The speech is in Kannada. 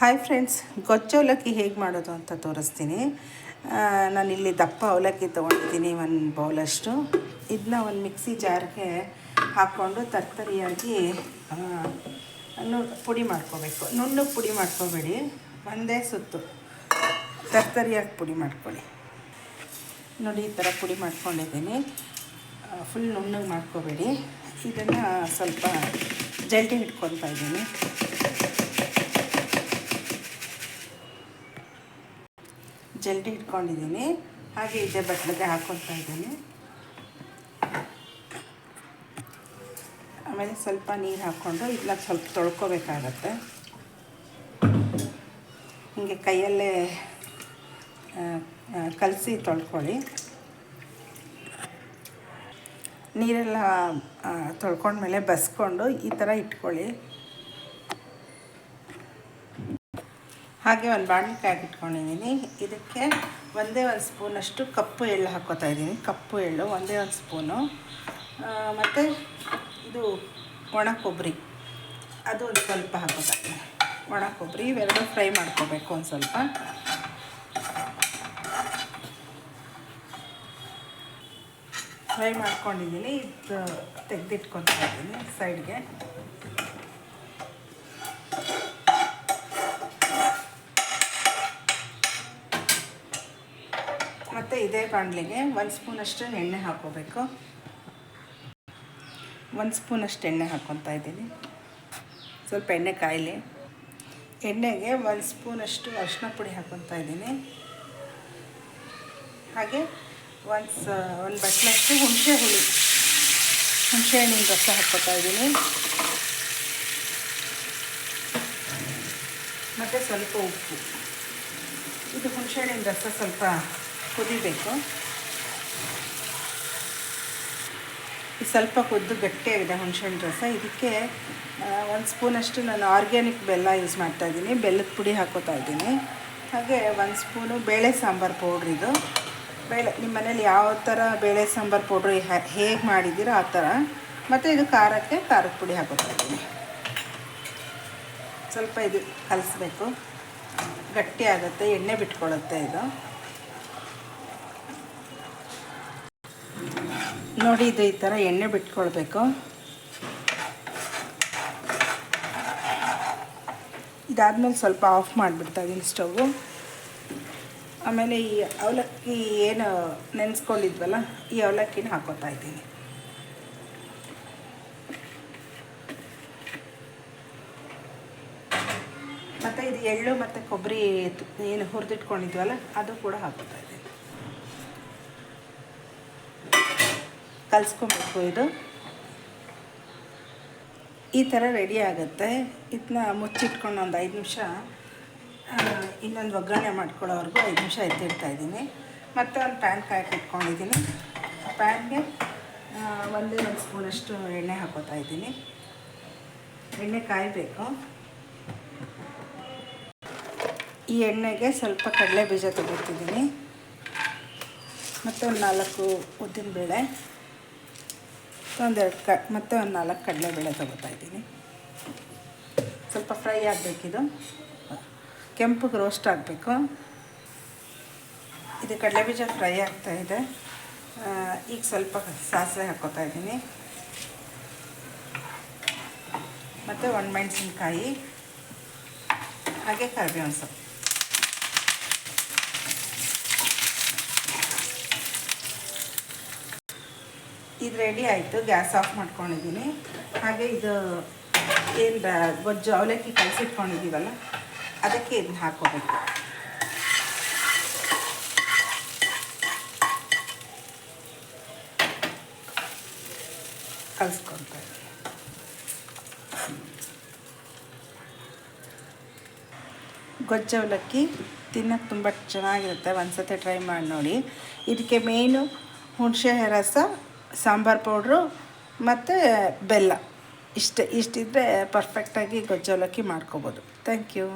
ಹಾಯ್ ಫ್ರೆಂಡ್ಸ್ ಗೊಜ್ಜು ಅವಲಕ್ಕಿ ಹೇಗೆ ಮಾಡೋದು ಅಂತ ತೋರಿಸ್ತೀನಿ. ನಾನಿಲ್ಲಿ ದಪ್ಪ ಅವಲಕ್ಕಿ ತೊಗೊಂಡಿದ್ದೀನಿ, ಒಂದು ಬೌಲಷ್ಟು ಇದನ್ನ ಒಂದು ಮಿಕ್ಸಿ ಜಾರ್ಗೆ ಹಾಕ್ಕೊಂಡು ತರ್ತರಿಯಾಗಿ ಪುಡಿ ಮಾಡ್ಕೋಬೇಕು. ನುಣ್ಣಗೆ ಪುಡಿ ಮಾಡ್ಕೋಬೇಡಿ. ಒಂದೇ ಸುತ್ತು. ತರ್ತರಿಯಾಗಿ ಪುಡಿ ಮಾಡ್ಕೊಳ್ಳಿ. ನೋಡಿ, ಈ ಥರ ಪುಡಿ ಮಾಡ್ಕೊಂಡಿದ್ದೀನಿ. ಫುಲ್ ನುಣ್ಣಗೆ ಮಾಡ್ಕೋಬೇಡಿ. ಇದನ್ನು ಸ್ವಲ್ಪ ಜಲ್ದಿ ಇಟ್ಕೊತಾ ಇದ್ದೀನಿ. ಜಲ್ದಿ ಇಟ್ಕೊಂಡಿದ್ದೀನಿ. ಹಾಗೆ ಇದೆ ಬಟ್ಲಿಗೆ ಹಾಕ್ಕೊತಾ ಇದ್ದೀನಿ. ಆಮೇಲೆ ಸ್ವಲ್ಪ ನೀರು ಹಾಕ್ಕೊಂಡು ಇದನ್ನ ಸ್ವಲ್ಪ ತೊಳ್ಕೊಬೇಕಾಗತ್ತೆ. ಹೀಗೆ ಕೈಯಲ್ಲೇ ಕಲಸಿ ತೊಳ್ಕೊಳ್ಳಿ. ನೀರೆಲ್ಲ ತೊಳ್ಕೊಂಡ್ಮೇಲೆ ಬಸ್ಕೊಂಡು ಈ ಥರ ಇಟ್ಕೊಳ್ಳಿ. ಹಾಗೆ ಒಂದು ಬಾಣಲಿಕಾಯಿ ಇಟ್ಕೊಂಡಿದ್ದೀನಿ. ಇದಕ್ಕೆ ಒಂದೇ ಒಂದು ಸ್ಪೂನಷ್ಟು ಕಪ್ಪು ಎಳ್ಳು ಹಾಕ್ಕೋತಾ ಇದ್ದೀನಿ. ಕಪ್ಪು ಎಳ್ಳು, ಒಂದೇ ಒಂದು ಸ್ಪೂನು. ಮತ್ತು ಇದು ಒಣ ಕೊಬ್ಬರಿ. ಅದು ಒಂದು ಸ್ವಲ್ಪ ಹಾಕೋತಾ ಇದ್ದೀನಿ. ಒಣ ಕೊಬ್ಬರಿ, ಇವೆರಡು ಫ್ರೈ ಮಾಡ್ಕೋಬೇಕು ಒಂದು ಸ್ವಲ್ಪ. ಫ್ರೈ ಮಾಡ್ಕೊಂಡಿದ್ದೀನಿ. ಇದು ತೆಗೆದಿಟ್ಕೊತಾ ಇದ್ದೀನಿ ಸೈಡ್ಗೆ ಮತ್ತು ಇದೇ ಬಾಣಲಿಗೆ ಒಂದು ಸ್ಪೂನಷ್ಟು ಎಣ್ಣೆ ಹಾಕೋಬೇಕು. ಒಂದು ಸ್ಪೂನಷ್ಟು ಎಣ್ಣೆ ಹಾಕ್ಕೊತಾ ಇದ್ದೀನಿ. ಸ್ವಲ್ಪ ಎಣ್ಣೆ ಕಾಯಿಲಿ. ಎಣ್ಣೆಗೆ ಒಂದು ಸ್ಪೂನಷ್ಟು ಅರಿಶಿನ ಪುಡಿ ಹಾಕ್ಕೊತಾ ಇದ್ದೀನಿ. ಹಾಗೆ ಒಂದು ಸ, ಒಂದು ಬಟ್ಲಷ್ಟು ಹುಣಸೆ ಹುಳಿ, ಹುಣಸೆ ಹಣ್ಣಿನ ರಸ ಹಾಕ್ಕೊತಾ ಇದ್ದೀನಿ. ಮತ್ತು ಸ್ವಲ್ಪ ಉಪ್ಪು. ಇದು ಹುಣಸೆ ಹಣ್ಣಿನ ರಸ ಸ್ವಲ್ಪ ಕುದಿಬೇಕು. ಸ್ವಲ್ಪ ಕುದ್ದು ಗಟ್ಟಿಯಾಗಿದೆ ಹುಣಸೆಹಣ್ಣು ರಸ. ಇದಕ್ಕೆ ಒಂದು ಸ್ಪೂನಷ್ಟು ನಾನು ಆರ್ಗ್ಯಾನಿಕ್ ಬೆಲ್ಲ ಯೂಸ್ ಮಾಡ್ತಾಯಿದ್ದೀನಿ ಬೆಲ್ಲದ ಪುಡಿ ಹಾಕೋತಾ ಇದ್ದೀನಿ. ಹಾಗೆ ಒಂದು ಸ್ಪೂನು ಬೇಳೆ ಸಾಂಬಾರು ಪೌಡ್ರ್ ಇದು. ಬೇಳೆ ನಿಮ್ಮ ಮನೇಲಿ ಯಾವ ಥರ ಬೇಳೆ ಸಾಂಬಾರು ಪೌಡ್ರ್ ಹೇಗೆ ಮಾಡಿದ್ದೀರೋ ಆ ಥರ ಮತ್ತು ಇದು ಖಾರಕ್ಕೆ ಖಾರದ ಪುಡಿ ಹಾಕೋತಾ ಇದ್ದೀನಿ. ಸ್ವಲ್ಪ ಇದು ಕಲಿಸ್ಬೇಕು. ಗಟ್ಟಿ ಆಗುತ್ತೆ, ಎಣ್ಣೆ ಬಿಟ್ಕೊಳ್ಳುತ್ತೆ ಇದು. ನೋಡಿ ಇದು ಈ ಥರ ಎಣ್ಣೆ ಬಿಟ್ಕೊಳ್ಬೇಕು. ಇದಾದಮೇಲೆ ಸ್ವಲ್ಪ ಆಫ್ ಮಾಡಿಬಿಡ್ತಾ ಇದ್ದೀನಿ ಸ್ಟವ್ವು ಆಮೇಲೆ ಈ ಅವಲಕ್ಕಿ ಏನು ನೆನೆಸ್ಕೊಂಡಿದ್ವಲ್ಲ, ಈ ಅವಲಕ್ಕಿನ ಹಾಕೋತಾ ಇದ್ದೀನಿ. ಮತ್ತು ಇದು ಎಳ್ಳು ಮತ್ತು ಕೊಬ್ಬರಿ ಏನು ಹುರಿದಿಟ್ಕೊಂಡಿದ್ವಲ್ಲ, ಅದು ಕೂಡ ಹಾಕೋತಾ ಇದ್ದೀನಿ. ಕಲಿಸ್ಕೊಬೇಕು ಇದು. ಈ ಥರ ರೆಡಿ ಆಗುತ್ತೆ. ಇದನ್ನ ಮುಚ್ಚಿಟ್ಕೊಂಡು ಒಂದು ಐದು ನಿಮಿಷ ಇನ್ನೊಂದು ಒಗ್ಗರಣೆ ಮಾಡ್ಕೊಳ್ಳೋವರೆಗೂ ಐದು ನಿಮಿಷ ಎತ್ತಿಡ್ತಾ ಇದ್ದೀನಿ. ಮತ್ತು ಒಂದು ಪ್ಯಾನ್ ಕಾಯಕ್ಕೆ ಇಟ್ಕೊಂಡಿದ್ದೀನಿ. ಪ್ಯಾನ್ಗೆ ಒಂದೇ ಒಂದು ಸ್ಪೂನಷ್ಟು ಎಣ್ಣೆ ಹಾಕೋತಾ ಇದ್ದೀನಿ. ಎಣ್ಣೆ ಕಾಯಬೇಕು. ಈ ಎಣ್ಣೆಗೆ ಸ್ವಲ್ಪ ಕಡಲೆ ಬೀಜ ತೊಗೊತಿದ್ದೀನಿ ಮತ್ತು ಒಂದು ನಾಲ್ಕು ಉದ್ದಿನಬೇಳೆ. ಒಂದೆರಡು ಕ ಮತ್ತು ಒಂದು ನಾಲ್ಕು ಕಡಲೆಬೇಳೆ ತೊಗೋತಾ ಇದ್ದೀನಿ. ಸ್ವಲ್ಪ ಫ್ರೈ ಆಗಬೇಕಿದು ಕೆಂಪಗೆ ರೋಸ್ಟ್ ಆಗಬೇಕು. ಇದು ಕಡಲೆಬೀಜ ಫ್ರೈ ಆಗ್ತಾಯಿದೆ ಈಗ ಸ್ವಲ್ಪ ಸಾಸಿವೆ ಹಾಕ್ಕೋತಾ ಇದ್ದೀನಿ. ಮತ್ತು ಒಣಮೆಣಸಿನ್ಕಾಯಿ ಹಾಗೆ ಕರಿಬೇವಿನ ಸೊಪ್ಪು. ಇದು ರೆಡಿ ಆಯಿತು. ಗ್ಯಾಸ್ ಆಫ್ ಮಾಡ್ಕೊಂಡಿದ್ದೀನಿ ಹಾಗೆ ಇದು ಏನು ಗೊಜ್ಜು ಅವಲಕ್ಕಿ ಕಲಸಿಟ್ಕೊಂಡಿದ್ದೀವಲ್ಲ ಅದಕ್ಕೆ ಇದನ್ನ ಹಾಕೋಬೇಕು. ಕಲಿಸ್ಕೊತ ಗೊಜ್ಜು ಅವಲಕ್ಕಿ ತಿನ್ನೋಕ್ಕೆ ತುಂಬ ಚೆನ್ನಾಗಿರುತ್ತೆ. ಒಂದು ಸತಿ ಟ್ರೈ ಮಾಡಿ ನೋಡಿ. ಇದಕ್ಕೆ ಮೇಯ್ನು ಹುಣಸೆ ರಸ ಸಾಂಬಾರು ಪೌಡ್ರು ಮತ್ತು ಬೆಲ್ಲ. ಇಷ್ಟೇ ಇಷ್ಟಿದ್ದರೆ ಪರ್ಫೆಕ್ಟಾಗಿ ಗೊಜ್ಜೋಲಕ್ಕಿ ಮಾಡ್ಕೋಬೋದು. Thank you